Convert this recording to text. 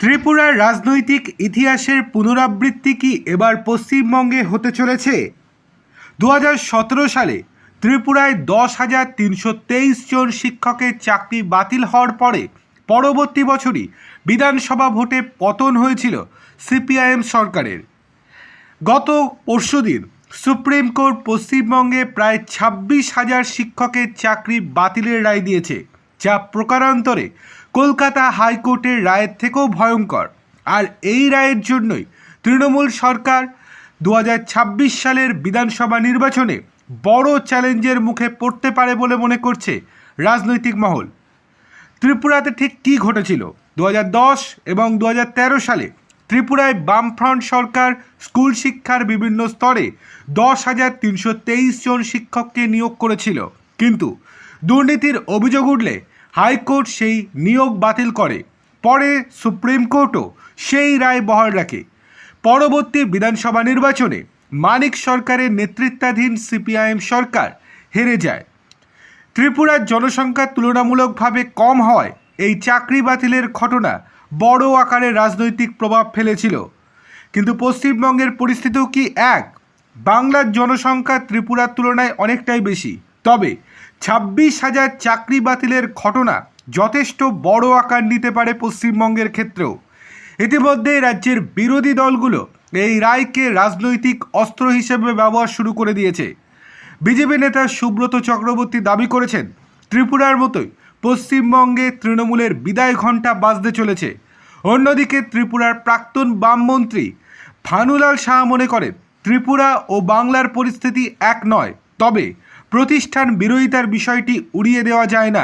ত্রিপুরার রাজনৈতিক ইতিহাসের পুনরাবৃত্তি কি এবার পশ্চিমবঙ্গে হতে চলেছে? দু হাজার সতেরো সালে ত্রিপুরায় দশ হাজার তিনশো তেইশ জন শিক্ষকের চাকরি বাতিল হওয়ার পরে পরবর্তী বছরই বিধানসভা ভোটে পতন হয়েছিল সিপিআইএম সরকারের। গত পরশুদিন সুপ্রিম কোর্ট পশ্চিমবঙ্গে প্রায় ছাব্বিশ হাজার শিক্ষকের চাকরি বাতিলের রায় দিয়েছে, যা প্রকারান্তরে কলকাতা হাইকোর্টের রায়ের থেকেও ভয়ঙ্কর। আর এই রায়ের জন্যই তৃণমূল সরকার দু হাজার ছাব্বিশ সালের বিধানসভা নির্বাচনে বড় চ্যালেঞ্জের মুখে পড়তে পারে বলে মনে করছে রাজনৈতিক মহল। ত্রিপুরাতে ঠিক কী ঘটেছিল? দু হাজার দশ এবং দু হাজার তেরো সালে ত্রিপুরায় বামফ্রন্ট সরকার স্কুল শিক্ষার বিভিন্ন স্তরে দশ হাজার তিনশো তেইশ জন শিক্ষককে নিয়োগ করেছিল। কিন্তু দুর্নীতির অভিযোগ উঠলে হাইকোর্ট সেই নিয়োগ বাতিল করে, পরে সুপ্রিম কোর্টও সেই রায় বহাল রাখে। পরবর্তী বিধানসভা নির্বাচনে মানিক সরকারের নেতৃত্বাধীন সিপিআইএম সরকার হেরে যায়। ত্রিপুরার জনসংখ্যা তুলনামূলকভাবে কম হয় এই চাকরি বাতিলের ঘটনা বড় আকারে রাজনৈতিক প্রভাব ফেলেছিল। কিন্তু পশ্চিমবঙ্গের পরিস্থিতিও কি এক? বাংলার জনসংখ্যা ত্রিপুরার তুলনায় অনেকটাই বেশি। তবে ছাব্বিশ হাজার চাকরি বাতিলের ঘটনা যথেষ্ট বড় আকার নিতে পারে পশ্চিমবঙ্গের ক্ষেত্রেও। ইতিমধ্যে রাজ্যের বিরোধী দলগুলো এই রায়কে রাজনৈতিক অস্ত্র হিসেবে ব্যবহার শুরু করে দিয়েছে। বিজেপি নেতা সুব্রত চক্রবর্তী দাবি করেছেন, ত্রিপুরার মতোই পশ্চিমবঙ্গে তৃণমূলের বিদায় ঘণ্টা বাজতে চলেছে। অন্যদিকে ত্রিপুরার প্রাক্তন বামমন্ত্রী ভানুলাল শাহ মনে করেন, ত্রিপুরা ও বাংলার পরিস্থিতি এক নয়। তবে প্রতিষ্ঠান বিরোধিতার বিষয়টি উড়িয়ে দেওয়া যায় না।